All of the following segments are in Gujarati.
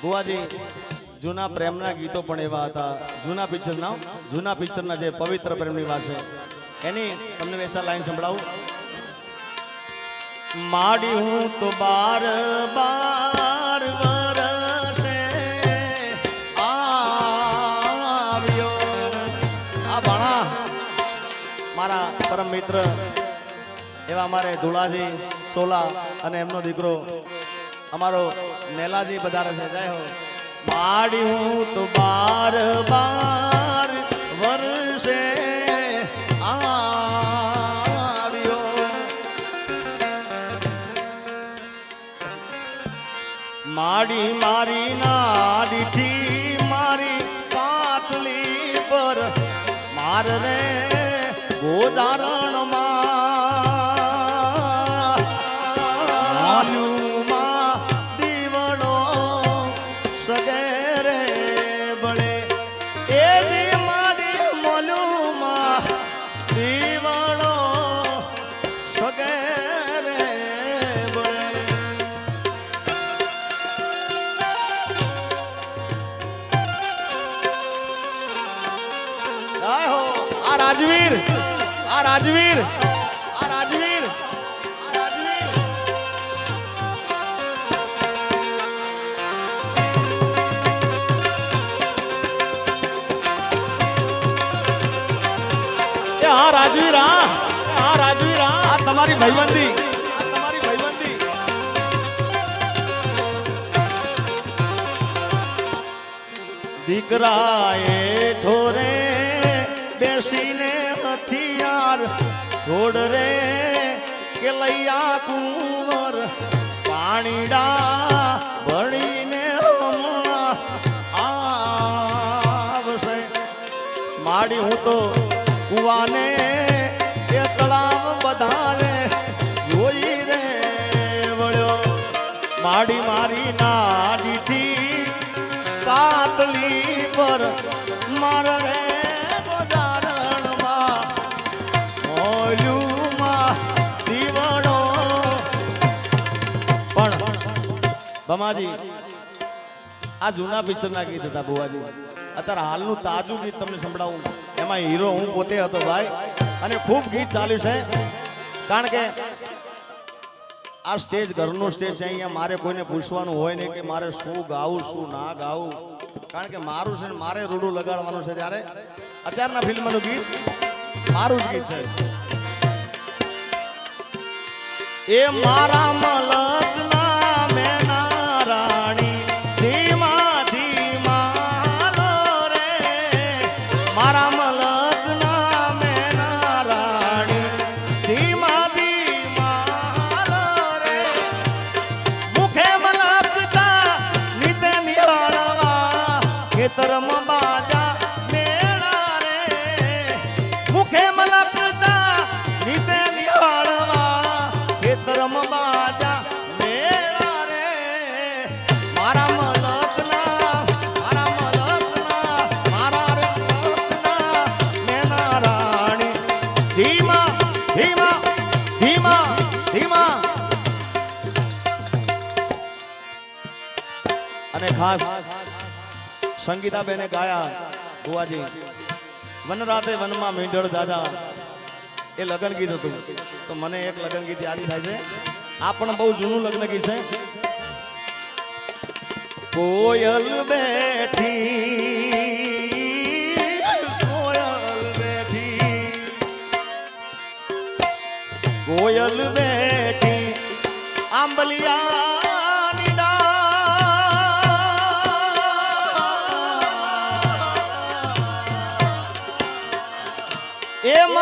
બુવાજી જૂના પ્રેમના ગીતો પણ એવા હતા. જૂના પિક્ચરના જૂના પિક્ચરના જે પવિત્ર પ્રેમની વાત છે. એની તમને વેસા લાઈન સંભળાવું. માડી હું તો બાર બાર આ ભણા મારા પરમ મિત્ર, એવા અમારે ધુળાજી, સોલા અને એમનો દીકરો અમારો નેલાજી પધારે છે, જય હો. હું તો બાર બાર વર્ષે આવ્યો. માડી મારી નાડીઠી મારી પાતલી પર માર રે ગોદારણમાં રાજવીર. આ રાજવીર. આ રાજવીર. એ હા, રાજવીર, હા. હા, રાજવીર, હા. આ તમારી ભાઈબંધી તમારી ભાઈબંધી દીકરાએ ઠોરે બેસીને હથિયાર છોડ રે કે લૈયા કુંવર. પાણીડા ભણીને આવશે. માડી હું તો કુવાને એ તળાવ બધાને જોઈ રે વળ્યો. માડી મારી નાડીથી સાતલી પર માર રે બમાજી, આ જૂના પિક્ચરના ગીત હતા બુવાજી અત્યારે હાલનું તાજું ગીત તમને સંભળાવું એમાં હીરો હું પોતે હતો ભાઈ, અને ખૂબ ગીત ચાલ્યું છે. કારણ કે આ સ્ટેજ, ઘરનું સ્ટેજ છે, અહીંયા મારે કોઈને પૂછવાનું હોય નહીં કે મારે શું ગાવું, શું ના ગાવું. કારણ કે મારું છે ને, મારે રૂડું લગાડવાનું છે ત્યારે. અત્યારના ફિલ્મનું ગીત મારું જ ગીત છે. એ મારા મલકના અને ખાસ સંગીતાબેને ગાયા બુવાજી વન રાતે વનમાં મીંઢળ દાદા. એ લગ્ન ગીત હતું. તો મને એક લગ્ન ગીત યાદ થાય છે. આ પણ બહુ જૂનું લગ્ન ગીત છે. કોયલ બેઠી કોયલ બેઠી, કોયલ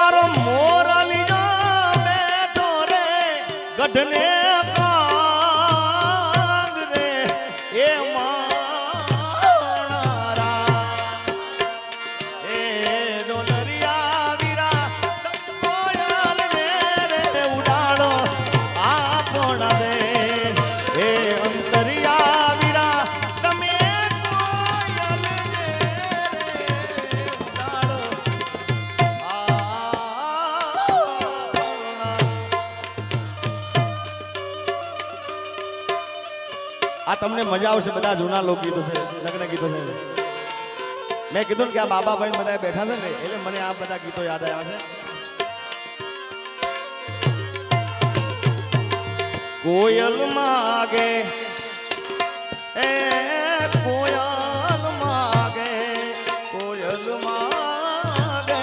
મારો મોરલીનો બેઠો રે. ગઢને તમને મજા આવશે, બધા જૂના લોકગીતો છે, લગ્ન ગીતો છે. મેં કીધું ને કે આ બાબા ભાઈ બધા બેઠા છે ને, એટલે મને આ બધા ગીતો યાદ આવ્યા છે. કોયલ માગે, એ કોયલ માગે કોયલ માગે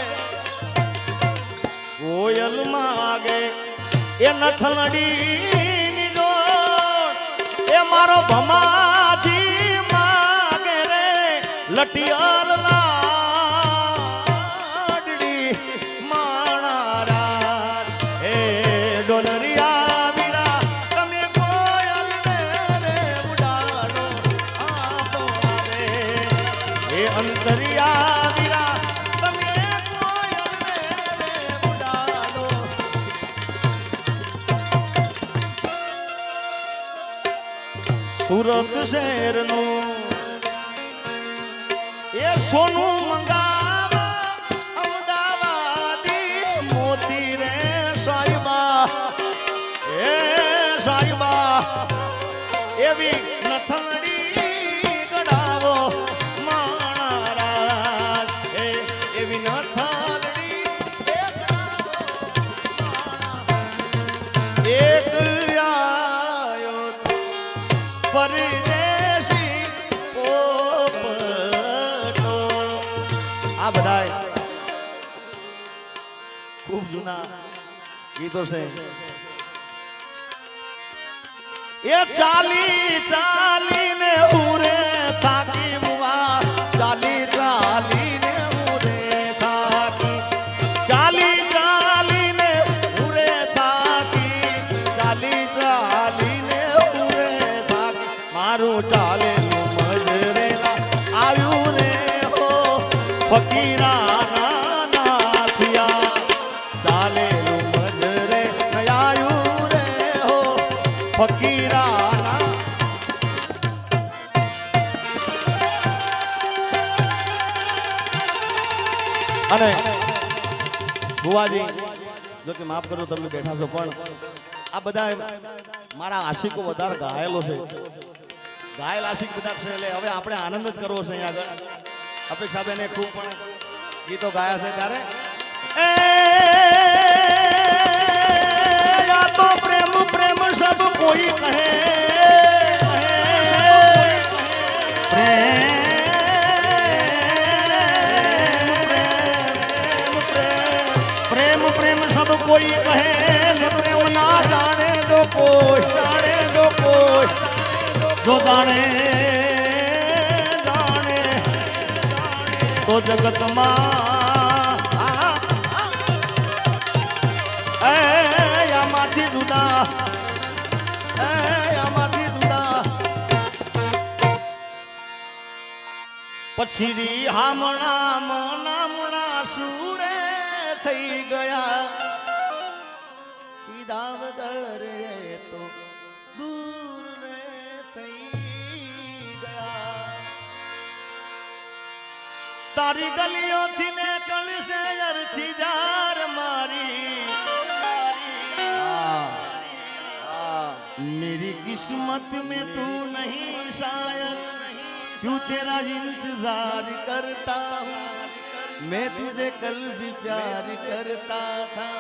કોયલ માગે, એ નથલડી મારો ભમાજી માગે રે લટિયાર સુરત શહેરનું એ સોનું મંગાવા, અમદાવાદી મોતી રે સાહેબા. એ સાહેબા, એવી નથડી ગડાવો માણારા એ એવી નથડી જૂના ગીતો છે એ ચાલી ચાલીને અને બુવાજી જો કે માફ કરો તમે બેઠા છો, પણ આ બધા મારા આશિકો વધારે ઘાયલો છે. ઘાયલ આશિક બધા છે, એટલે હવે આપણે આનંદ જ કરવો છે અહીંયા આગળ. અપેક્ષા બેને ખૂબ પણ ગીતો ગાયા છે ત્યારે. એ તો પ્રેમ પ્રેમ સબ કોઈ કહે. સબ કોઈ કહે ને પ્રેમ ના જાણે તો કોઈ જાણે તો કોઈ જો જાણે જાણે તો જગતમાં આ, આ, એ આમાંથી જુદા એ આમાંથી જુદા પછી રી હામણા મનામણા સુરે થઈ ગયા તારી ગલીઓથી ને કળશે અરથી જાર મારી मेरी किस्मत में तू नहीं शायद क्यों तेरा इंतजार करता हूँ मैं तुझे कल भी प्यार करता था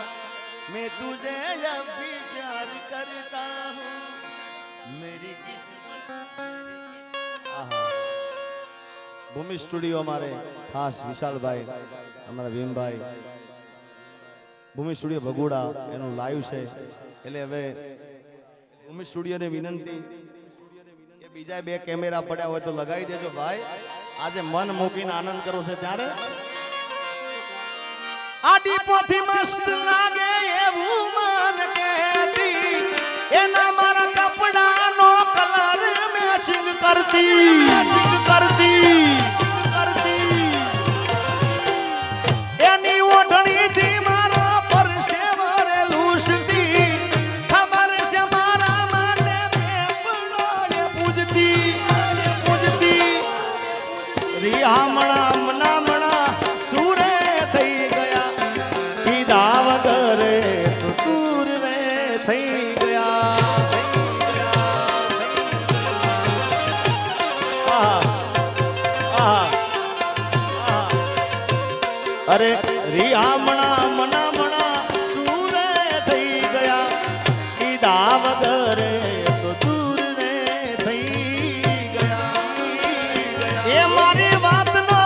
मैं तुझे अब भी प्यार करता हूँ मेरी किस्मत આહા. ભૂમિ સ્ટુડિયો અમારે ખાસ વિશાલભાઈ, અમારા ભીમભાઈ. ભૂમિ સ્ટુડિયો ભગોડા, એનું લાઈવ છે. એટલે હવે ભૂમિ સ્ટુડિયોને વિનંતી બીજા બે કેમેરા પડ્યા હોય તો લગાવી દેજો ભાઈ. આજે મન મૂકીને આનંદ કરો છે ત્યારે. આ દીપોથી મસ્ત લાગે એવું મન કહેતી. એના મારા કપડાનો કલર મેચિંગ કરતી. અરે રિયામણા મનામણા સુરે થઈ ગયા. કીધા વગર તો ને થઈ ગયા. એ મારી વાતનો,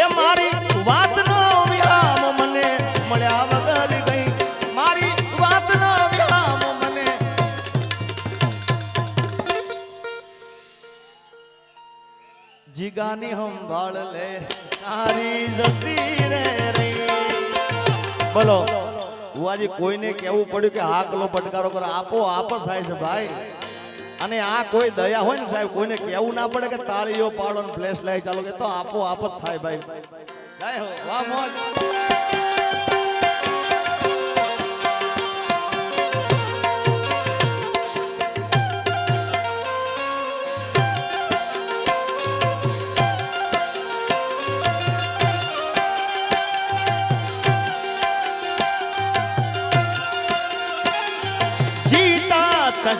એ મારી વાતનો વિરામ મને મળ્યા વગર ગઈ. મારી વાતનો વિરામ મને જીગાની હંભાળ લે. તારી જતી રે બોલો, હું આજે કોઈને કહેવું પડ્યું કે આ કલો પટકારો કરો. આપો, આપ થાય છે ભાઈ. અને આ કોઈ દયા હોય ને સાહેબ, કોઈને કહેવું ના પડે કે તાળીઓ પાડો ને ફ્લેશ લાઈટ ચાલો કે તો આપો, આપ જ થાય ભાઈ. જય હો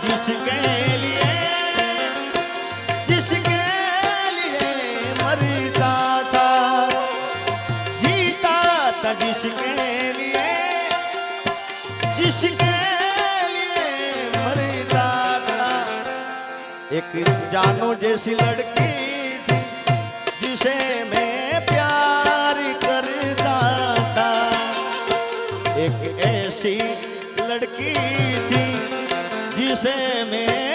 जिसके लिए जिसके लिए मरता था, जीता था जिसके लिए जिसके लिए मरता था। एक जानो जैसी लड़की थी, जिसे मैं प्यार करता था। एक ऐसी लड़की थी जिसे मैं प्यार